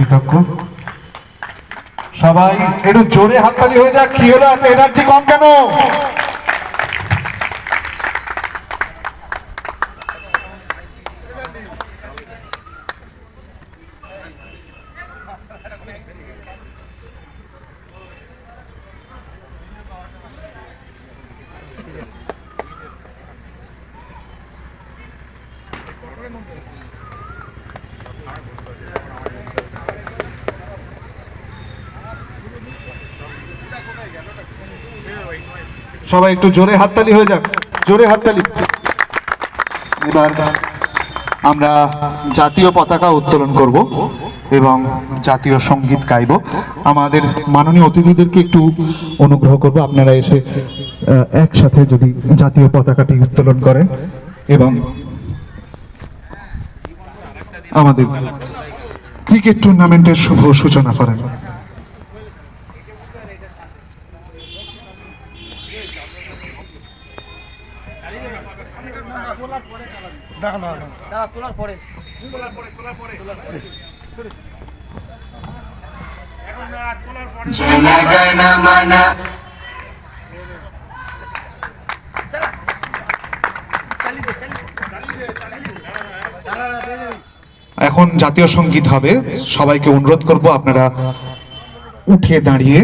কৃতজ্ঞ সবাই একটু জোরে হাততালি হয়ে যাক কি হলো? এত এনার্জি কম কেন? সবাই একটু জোরে হাততালি হয়ে যাক, জোরে হাততালি। এবার আমরা জাতীয় পতাকা উত্তোলন করব এবং জাতীয় সংগীত গাইব। আমাদের মাননীয় অতিথিদেরকে একটু অনুগ্রহ করব, আপনারা এসে একসাথে যদি জাতীয় পতাকাটি উত্তোলন করেন এবং আমাদের ক্রিকেট টুর্নামেন্টের শুভ সূচনা করেন। তোলার পরে। এখন জাতীয় সংগীত হবে। সবাইকে অনুরোধ করব আপনারা উঠে দাঁড়িয়ে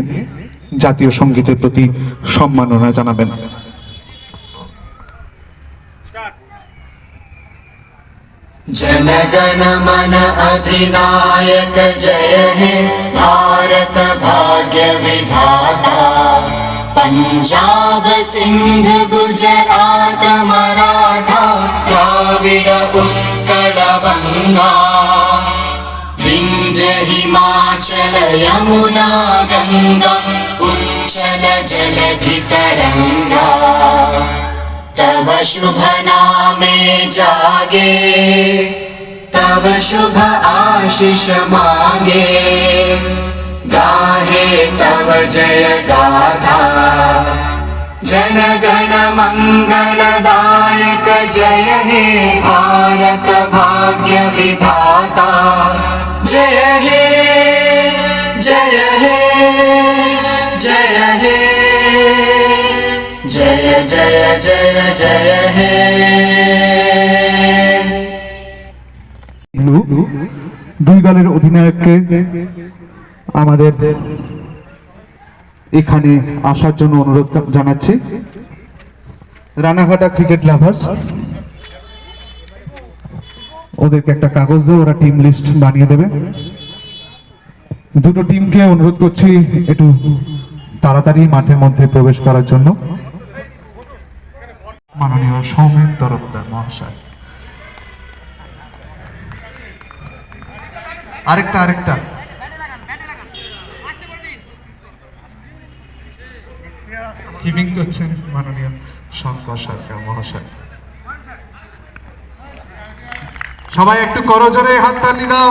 জাতীয় সঙ্গীতের প্রতি সম্মাননা জানাবেন। जनगणमन अधिनायक जय हे भारत भाग्य विधाता। पञ्जाब सिन्ध गुजरात मराठा द्राविड उत्कल गङ्गा हिमाचल यमुना गङ्गा उच्चल जलधितरङ्गा तव शुभ नामे जागे तव शुभ आशीष मांगे। गाहे तव जय गाथा जन गण मंगलदायक जय हे भारत भाग्य विधाता। जय हे जय हे जय हे जय जय जय जय हे দুই দলের অধিনায়ককে আমাদের এখানে আসার জন্য অনুরোধ জানাচ্ছি রানাঘাটা ক্রিকেট লাভার্স ওদেরকে একটা কাগজ দিয়ে ওরা টিম লিস্ট বানিয়ে দেবে দুটো টিমকে অনুরোধ করছি একটু তাড়াতাড়ি মাঠের মধ্যে প্রবেশ করার জন্য মাননীয় সৌমেন তরফদার মহাশয়। আরেকটা আরেকটা। কিপিং করছেন মাননীয় শঙ্কর সরকার মহাশয়? সবাই একটু করজোরে হাততালি দাও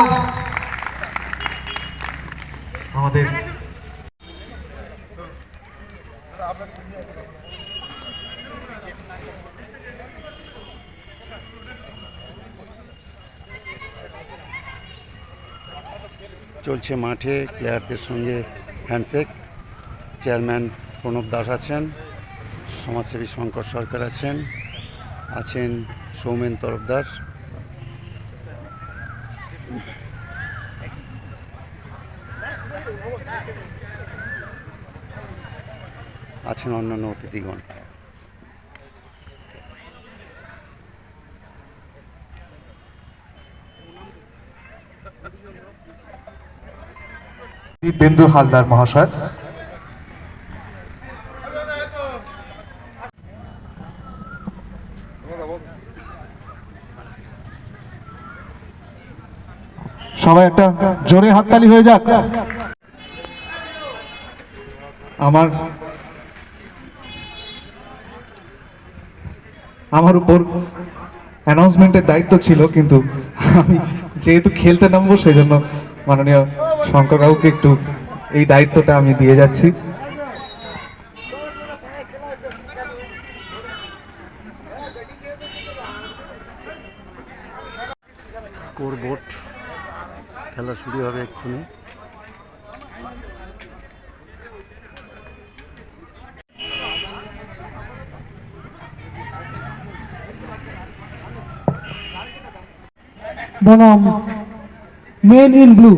আমাদের চলছে মাঠে প্লেয়ারদের সঙ্গে হ্যান্ডশেক। চেয়ারম্যান প্রণব দাস আছেন, সমাজসেবী শঙ্কর সরকার আছেন আছেন সৌমেন তরফদার। আছেন অন্যান্য অতিথিগণ। বিন্দু হালদার মহাশয়। সবাই একটা জোরে হাততালি হয়ে যাক। আমার আমার উপর অ্যানাউন্সমেন্টের দায়িত্ব ছিল, কিন্তু আমি যেহেতু খেলতে নামবো সেই জন্য মাননীয় শঙ্কর বাবুকে একটু এই দায়িত্বটা আমি দিয়ে যাচ্ছি। স্কোর বোর্ড খেলা শুরু হবে এক্ষুনি। বনাম মেন ইন ব্লু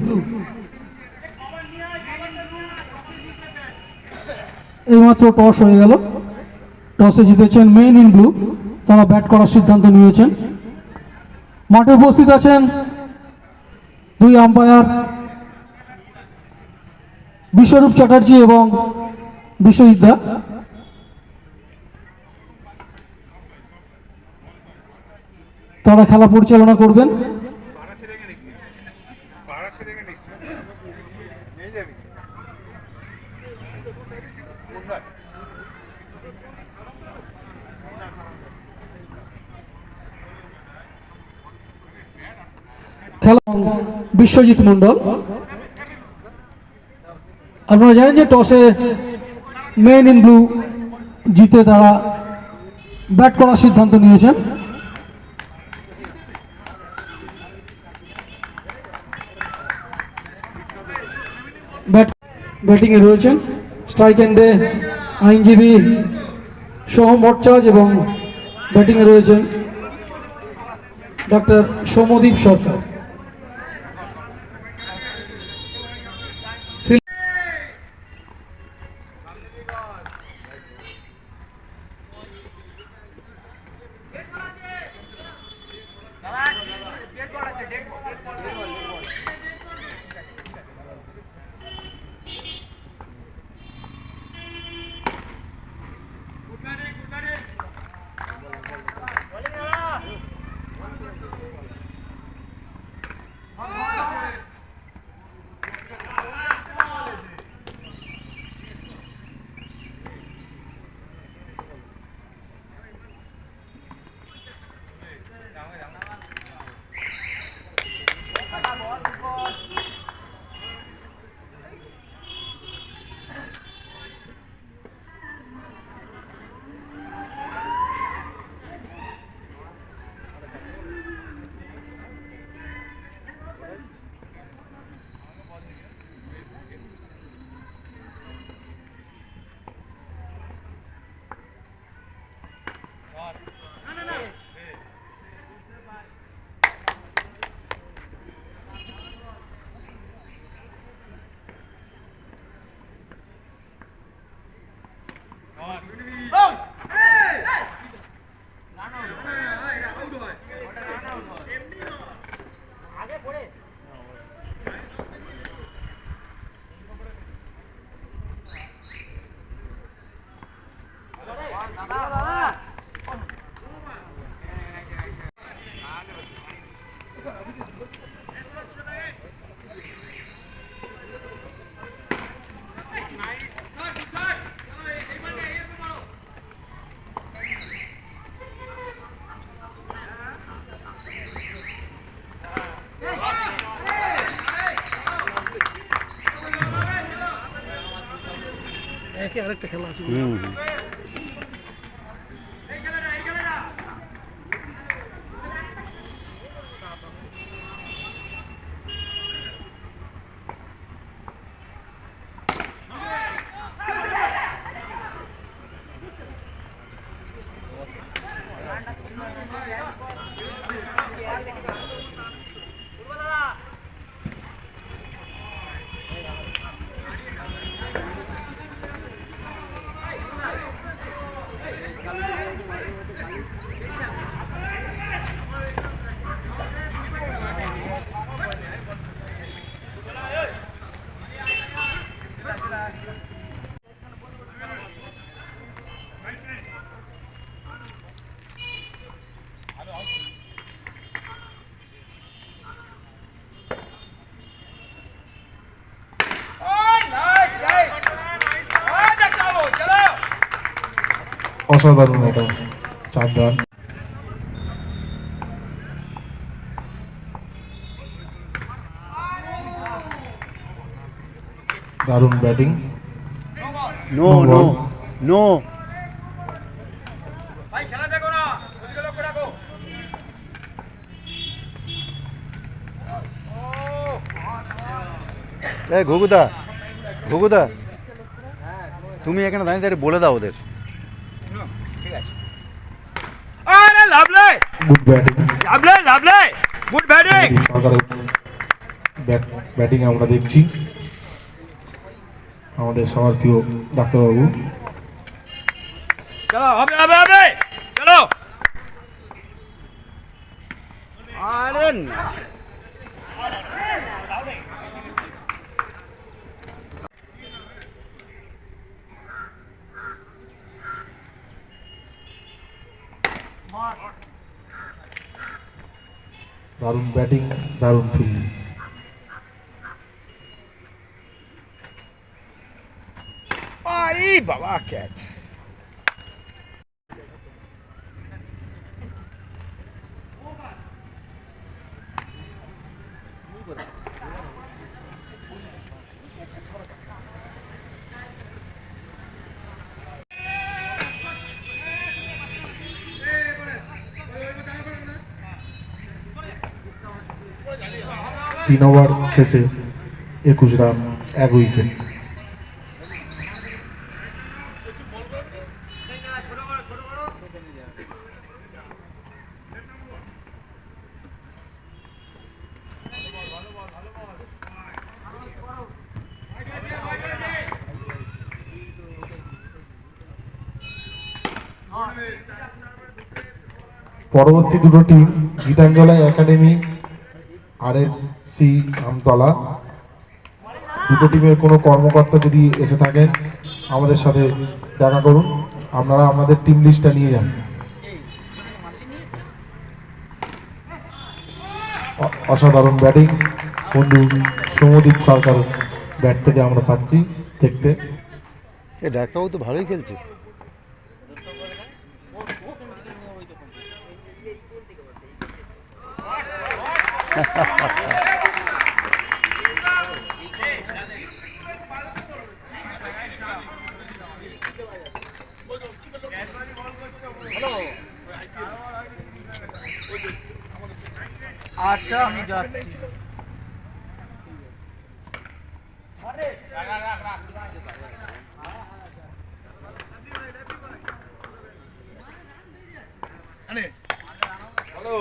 এইমাত্র টস হয়ে গেল। টসে জিতেছেন মেইন ইন ব্লু। তারা ব্যাট করার সিদ্ধান্ত নিয়েছেন। মাঠে উপস্থিত আছেন দুই আম্পায়ার বিশ্বরূপ চ্যাটার্জি এবং বিশ্বজিৎ দা। তারা খেলা পরিচালনা করবেন খেলা বিশ্বজিৎ মণ্ডল। আপনারা জানেন যে টসে মেন ইন ব্লু জিতে তারা ব্যাট করার সিদ্ধান্ত নিয়েছেন। ব্যাট ব্যাটিংয়ে রয়েছেন স্ট্রাইক এন্ডে আইনজীবী সোহম ভট্টাচার্য এবং ব্যাটিংয়ে রয়েছেন ডক্টর সৌমদীপ সরকার। একে আরেকটা খেলা আছে অসাধারণ এটা। চার রান। দারুণ ব্যাটিং। No no. নো। এই ঘুঘুদা ঘুঘুদা। তুমি এখানে দাঁড়িয়ে দাঁড়িয়ে বলে দাও ওদের আরে lovely good batting lovely lovely good batting batting আমরা দেখছি। আমাদের সবার প্রিয় ডাক্তারবাবু। চলো হবে হবে হবে। চলো। আরে না। দারুণ ব্যাটিং দারুণ ফিল্ডিং। বাবা ক্যাচ তিন ওভার শেষে একুশ রান এক উইকেট। পরবর্তী দুটো টিম গীতাঞ্জলা একাডেমি আর এস সি আমতলা। দুটো টিমের কোনো কর্মকর্তা যদি এসে থাকেন আমাদের সাথে দেখা করুন। আপনারা আমাদের টিম লিস্টটা নিয়ে যান। অসাধারণ ব্যাটিং। বন্ধু সমদীপ সরকার ব্যাট থেকে আমরা পাচ্ছি দেখতে। এ ডাক্তারবাবু তো ভালোই খেলছে। আচ্ছা আমি যাচ্ছি হ্যালো